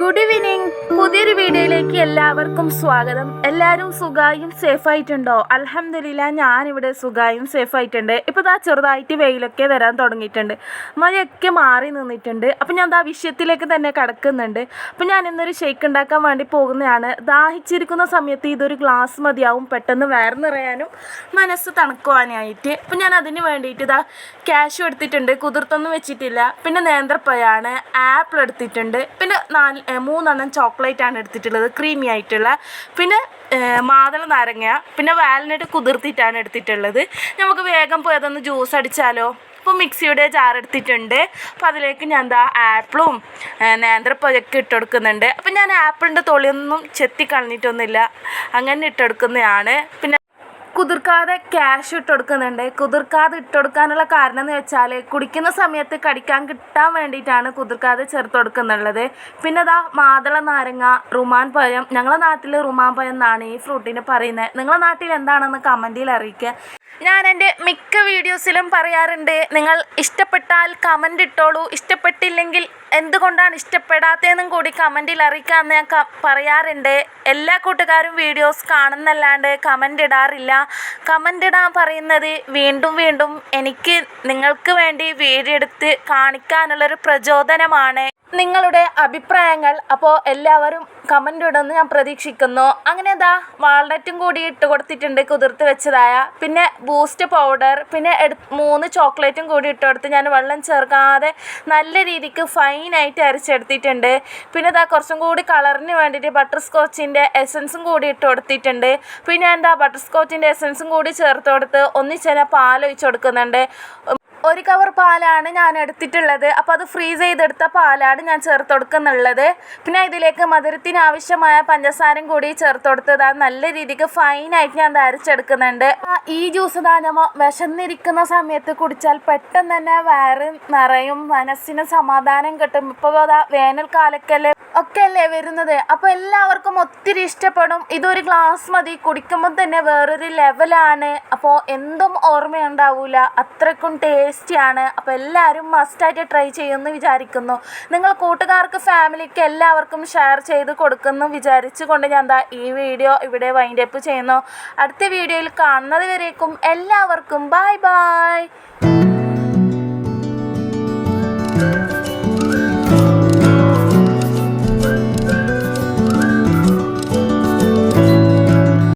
Good evening പുതിയൊരു വീഡിയോയിലേക്ക് എല്ലാവർക്കും സ്വാഗതം. എല്ലാവരും സുഖായും സേഫ് ആയിട്ടുണ്ടോ അലഹമില്ല ഞാനിവിടെ സുഖായും സേഫ് ആയിട്ടുണ്ട് ഇപ്പോൾ ഇതാ ചെറുതായിട്ട് വെയിലൊക്കെ വരാൻ തുടങ്ങിയിട്ടുണ്ട്. മഴയൊക്കെ മാറി നിന്നിട്ടുണ്ട്. അപ്പം ഞാൻ ദാ വിഷയത്തിലേക്ക് തന്നെ കടക്കുന്നുണ്ട്. അപ്പം ഞാൻ ഇന്നൊരു ഷേക്ക് ഉണ്ടാക്കാൻ വേണ്ടി പോകുന്നതാണ്. ദാഹിച്ചിരിക്കുന്ന സമയത്ത് ഇതൊരു ഗ്ലാസ് മതിയാവും. പെട്ടെന്ന് വയർ നിറയാനും മനസ്സ് തണുക്കുവാനായിട്ട്. അപ്പം ഞാൻ അതിന് വേണ്ടിയിട്ട് ഇതാ ക്യാഷും എടുത്തിട്ടുണ്ട്. കുതിർത്തൊന്നും വെച്ചിട്ടില്ല. പിന്നെ നേന്ത്രപ്പഴമാണ് ആപ്പിൾ എടുത്തിട്ടുണ്ട്. പിന്നെ നാല് മൂന്നെണ്ണം ചോക്ലേറ്റ് ആണ് എടുത്തിട്ടുള്ളത് ക്രീമി ആയിട്ടുള്ള. പിന്നെ മാതള നാരങ്ങ പിന്നെ വാലിനട്ട് കുതിർത്തിട്ടാണ് എടുത്തിട്ടുള്ളത്. നമുക്ക് വേഗം പോയി അതൊന്ന് ജ്യൂസ് അടിച്ചാലോ? ഇപ്പോൾ മിക്സിയുടെ ചാറെടുത്തിട്ടുണ്ട് അപ്പോൾ അതിലേക്ക് ഞാൻ എന്താ ആപ്പിളും ഏ, ഇട്ട് കൊടുക്കുന്നുണ്ട്. അപ്പം ഞാൻ ആപ്പിളിന്റെ തൊളിയൊന്നും ചെത്തി കളഞ്ഞിട്ടൊന്നുമില്ല. അങ്ങനെ ഇട്ടെടുക്കുന്നതാണ് പിന്നെ കുതിർക്കാതെ ക്യാഷ് ഇട്ട് കൊടുക്കുന്നുണ്ട് കുതിർക്കാതെ ഇട്ട് കൊടുക്കാനുള്ള കാരണം എന്ന് വെച്ചാൽ കുടിക്കുന്ന സമയത്ത് കടിക്കാൻ കിട്ടാൻ വേണ്ടിയിട്ടാണ് കുതിർക്കാതെ ചേർത്ത് കൊടുക്കുന്നുള്ളത് പിന്നെ അതാ മാതള നാരങ്ങ റുമാൻ പഴം. ഞങ്ങളുടെ നാട്ടിൽ റുമാൻ പഴം എന്നാണ് ഈ ഫ്രൂട്ടിന് പറയുന്നത്. നിങ്ങളുടെ നാട്ടിൽ എന്താണെന്ന് കമന്റിൽ അറിയിക്കുക. ഞാൻ എന്റെ മിക്ക വീഡിയോസിലും പറയാറുണ്ട് നിങ്ങൾ ഇഷ്ടപ്പെട്ടാൽ കമന്റ് ഇട്ടോളൂ. ഇഷ്ടപ്പെട്ടില്ലെങ്കിൽ എന്തുകൊണ്ടാണ് ഇഷ്ടപ്പെടാത്തതെന്നും കൂടി കമന്റിൽ അറിയിക്കാമെന്ന് ഞാൻ പറയാറുണ്ട്. എല്ലാ കൂട്ടുകാരും വീഡിയോസ് കാണുന്നല്ലാണ്ട് കമന്റ് ഇടാറില്ല. കമന്റ് ഇടാൻ പറയുന്നത് വീണ്ടും വീണ്ടും എനിക്ക് നിങ്ങൾക്ക് വേണ്ടി വീഡിയോ എടുത്ത് കാണിക്കാനുള്ളൊരു പ്രചോദനമാണ്. നിങ്ങളുടെ അഭിപ്രായങ്ങൾ അപ്പോൾ എല്ലാവരും കമന്റ് ഇടുമെന്ന് ഞാൻ പ്രതീക്ഷിക്കുന്നു. അങ്ങനെ ഇതാ വാൾനറ്റും കൂടി ഇട്ട് കൊടുത്തിട്ടുണ്ട് കുതിർത്ത് വെച്ചതായ. പിന്നെ ബൂസ്റ്റ് പൗഡർ പിന്നെ മൂന്ന് ചോക്ലേറ്റും കൂടി ഇട്ട് കൊടുത്ത് ഞാൻ വെള്ളം ചേർക്കാതെ നല്ല രീതിക്ക് ഫൈനായിട്ട് അരച്ചെടുത്തിട്ടുണ്ട്. പിന്നെ ഇതാ കുറച്ചും കൂടി കളറിന് വേണ്ടിയിട്ട് ബട്ടർ സ്കോച്ചിന്റെ എസൻസും കൂടി ഇട്ട് കൊടുത്തിട്ടുണ്ട്. പിന്നെ എന്താ ബട്ടർ സ്കോച്ചിന്റെ എസൻസും കൂടി ചേർത്ത് കൊടുത്ത് ഒന്നിച്ചെന്നെ പാൽ ഒഴിച്ച് കൊടുക്കുന്നുണ്ട്. ഒരു കവർ പാലാണ് ഞാൻ എടുത്തിട്ടുള്ളത്. അപ്പോൾ അത് ഫ്രീസ് ചെയ്തെടുത്ത പാലാണ് ഞാൻ ചേർത്ത് കൊടുക്കുന്നുള്ളത്. പിന്നെ ഇതിലേക്ക് മധുരത്തിന് ആവശ്യമായ പഞ്ചസാരയും കൂടി ചേർത്ത് കൊടുത്തത് നല്ല രീതിക്ക് ഫൈനായിട്ട് ഞാൻ അരച്ചെടുക്കുന്നുണ്ട്. ഈ ജ്യൂസ് നമ്മൾ വിശന്നിരിക്കുന്ന സമയത്ത് കുടിച്ചാൽ പെട്ടെന്ന് തന്നെ വയറ് നിറയും മനസ്സിന് സമാധാനം കിട്ടും. ഇപ്പോൾ അതാ വേനൽക്കാലക്കല്ലേ ഒക്കെ അല്ലേ വരുന്നത്. അപ്പോൾ എല്ലാവർക്കും ഒത്തിരി ഇഷ്ടപ്പെടും. ഇതൊരു ഗ്ലാസ് മതി. കുടിക്കുമ്പോൾ തന്നെ വേറൊരു ലെവലാണ് അപ്പോൾ എന്തും ഓർമ്മയുണ്ടാവില്ല അത്രക്കും ടേസ്റ്റിയാണ് അപ്പോൾ എല്ലാവരും മസ്റ്റായിട്ട് ട്രൈ ചെയ്യുമെന്ന് വിചാരിക്കുന്നു. നിങ്ങൾ കൂട്ടുകാർക്ക് ഫാമിലിക്ക് എല്ലാവർക്കും ഷെയർ ചെയ്ത് കൊടുക്കുന്നു. വിചാരിച്ചുകൊണ്ട് ഞാൻ എന്താ ഈ വീഡിയോ ഇവിടെ വൈൻഡ് അപ്പ് ചെയ്യുന്നു. അടുത്ത വീഡിയോയിൽ കാണുന്നത് വരേക്കും എല്ലാവർക്കും. Bye bye